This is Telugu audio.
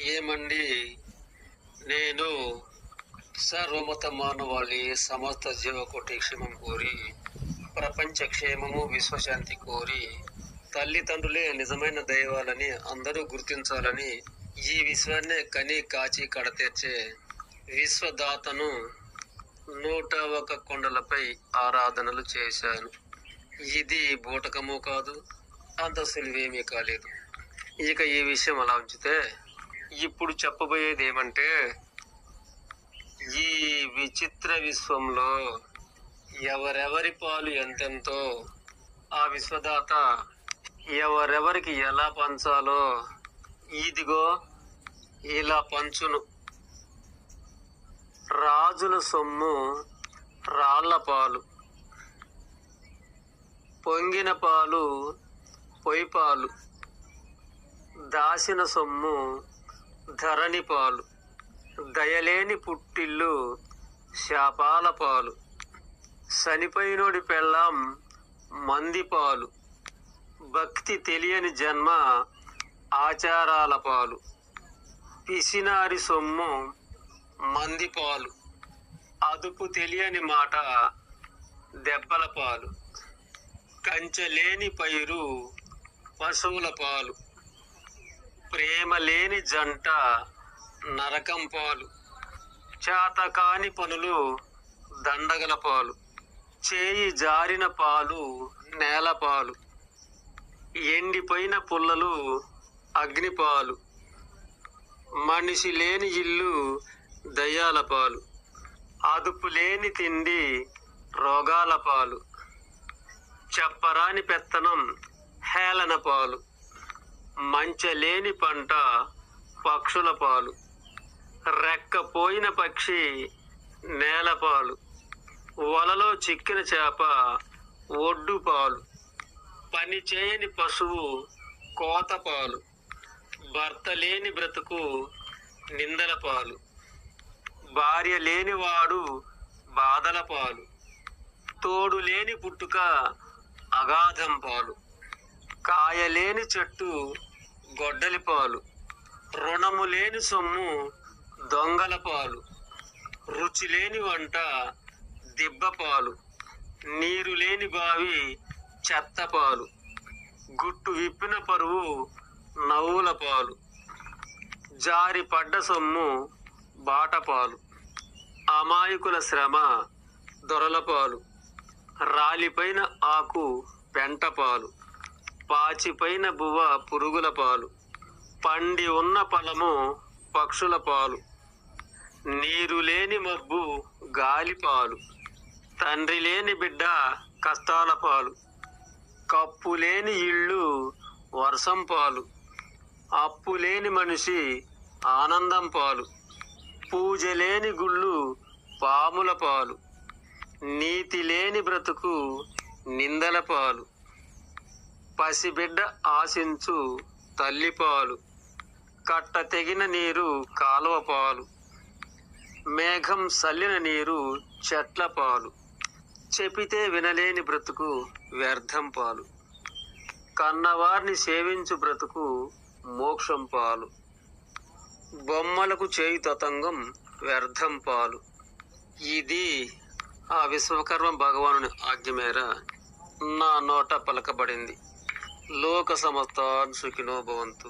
ఏమండి? నేను సర్వమత మానవాళి సమస్త జీవకోటి క్షేమం కోరి ప్రపంచ క్షేమము విశ్వశాంతి కోరి తల్లిదండ్రులే నిజమైన దైవాలని అందరూ గుర్తించాలని ఈ విశ్వాన్నే కని కాచి కడతెచ్చే విశ్వదాతను నూట ఒక కొండలపై ఆరాధనలు చేశాను. ఇది బూటకము కాదు అంత సులువేమీ కాలేదు. ఇక ఈ విషయం అలా ఉంచితే ఇప్పుడు చెప్పబోయేది ఏమంటే ఈ విచిత్ర విశ్వంలో ఎవరెవరి పాలు ఎంతెంతో ఆ విశ్వదాత ఎవరెవరికి ఎలా పంచాలో ఇదిగో ఇలా పంచును. రాజుల సొమ్ము రాళ్ళ పాలు పొంగిన పాలు పొయ్యి పాలు దాసిన సొమ్ము ధరణి పాలు. దయలేని పుట్టిల్లు శాపాల పాలు. చనిపోయినోడి పెళ్ళాం మంది పాలు. భక్తి తెలియని జన్మ ఆచారాల పాలు. పిసినారి సొమ్ము మంది పాలు. అదుపు తెలియని మాట దెబ్బల పాలు. కంచెలేని పైరు పశువుల పాలు. ప్రేమ లేని జంట నరకం పాలు. చేతకాని పనులు దండగల పాలు. చేయి జారిన పాలు నేల పాలు. ఎండిపోయిన పుల్లలు అగ్నిపాలు మనిషి లేని ఇల్లు దయ్యాల పాలు. అదుపు లేని తిండి రోగాల పాలు. చెప్పరాని పెత్తనం హేళన పాలు. మంచలేని పంట పక్షుల పాలు. రెక్కపోయిన పక్షి నేలపాలు వలలో చిక్కిన చేప ఒడ్డు పాలు. పని చేయని పశువు కోత పాలు. భర్త లేని బ్రతుకు నిందల పాలు. భార్య లేనివాడు బాధల పాలు. తోడు లేని పుట్టుక అగాధం పాలు. కాయలేని చెట్టు గొడ్డలి పాలు. రుణము లేని సొమ్ము దొంగల పాలు. రుచి లేని వంట దిబ్బ పాలు. నీరు లేని బావి చెత్త పాలు. గుట్టు విప్పిన పరువు నవ్వుల పాలు. జారి పడ్డ సొమ్ము బాటపాలు అమాయకుల శ్రమ దొరలపాలు రాలిపైన ఆకు పెంటపాలు పాచిపైన బువ్వ పురుగుల పాలు. పండి ఉన్న ఫలము పక్షుల పాలు. నీరు లేని మబ్బు గాలి పాలు. తండ్రి లేని బిడ్డ కష్టాల పాలు. కప్పు లేని ఇళ్ళు వర్షం పాలు. అప్పు లేని మనిషి ఆనందం పాలు. పూజ లేని గుళ్ళు పాముల పాలు. నీతి లేని బ్రతుకు నిందల పాలు. పసిబిడ్డ ఆశించు తల్లిపాలు. కట్ట తెగిన నీరు కాలువ పాలు. మేఘం సల్లిన నీరు చెట్ల పాలు. చెపితే వినలేని బ్రతుకు వ్యర్థం పాలు. కన్నవారిని సేవించు బ్రతుకు మోక్షం పాలు. బొమ్మలకు చేయి తతంగం వ్యర్థం పాలు. ఇది ఆ విశ్వకర్మ భగవానుని ఆజ్ఞ మేర నా నోట పలకబడింది. లోక సమస్తాన్ సుఖినో భవంతు